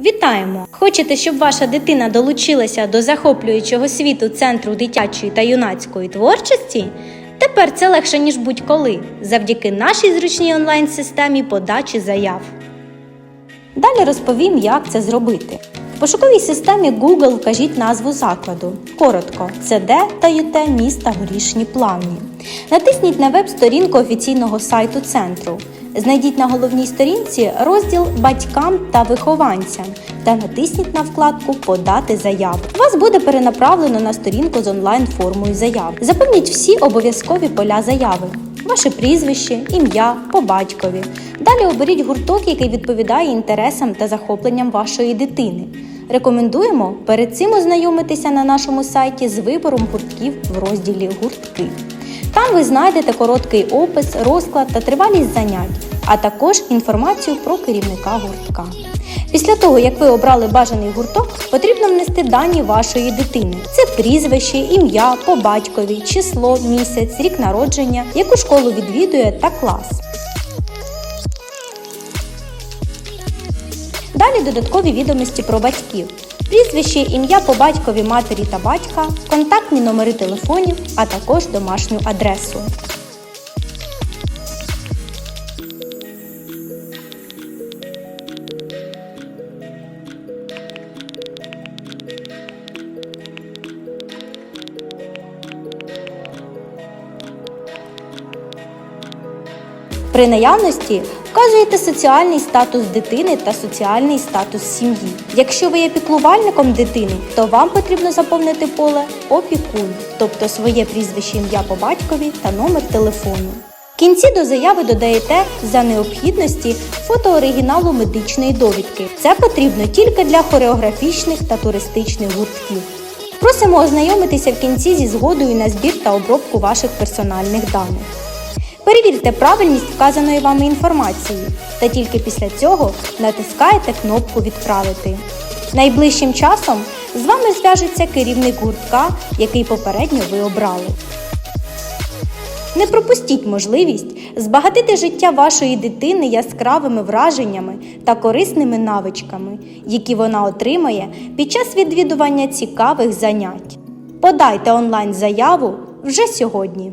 Вітаємо! Хочете, щоб ваша дитина долучилася до захоплюючого світу Центру дитячої та юнацької творчості? Тепер це легше, ніж будь-коли, завдяки нашій зручній онлайн-системі подачі заяв. Далі розповім, як це зробити. В пошуковій системі Google вкажіть назву закладу. Коротко, це Д та ЮТ міста Горішні Плавні. Натисніть на веб-сторінку офіційного сайту центру. Знайдіть на головній сторінці розділ Батькам та вихованцям та натисніть на вкладку Подати заяву. Вас буде перенаправлено на сторінку з онлайн-формою заяв. Заповніть всі обов'язкові поля заяви. Ваше прізвище, ім'я по батькові. Далі оберіть гурток, який відповідає інтересам та захопленням вашої дитини. Рекомендуємо перед цим ознайомитися на нашому сайті з вибором гуртків в розділі Гуртки. Там ви знайдете короткий опис, розклад та тривалість занять, а також інформацію про керівника гуртка. Після того, як ви обрали бажаний гурток, потрібно внести дані вашої дитини: це прізвище, ім'я, по батькові, число, місяць, рік народження, яку школу відвідує та клас. Далі додаткові відомості про батьків. Прізвище, ім'я по батькові матері та батька, контактні номери телефонів, а також домашню адресу. При наявності вказуєте соціальний статус дитини та соціальний статус сім'ї. Якщо ви є піклувальником дитини, то вам потрібно заповнити поле опікун, тобто своє прізвище ім'я по батькові та номер телефону. В кінці до заяви додаєте за необхідності фото оригіналу медичної довідки. Це потрібно тільки для хореографічних та туристичних гуртків. Просимо ознайомитися в кінці зі згодою на збір та обробку ваших персональних даних. Перевірте правильність вказаної вами інформації та тільки після цього натискаєте кнопку Відправити. Найближчим часом з вами зв'яжеться керівник гуртка, який попередньо ви обрали. Не пропустіть можливість збагатити життя вашої дитини яскравими враженнями та корисними навичками, які вона отримає під час відвідування цікавих занять. Подайте онлайн заяву вже сьогодні.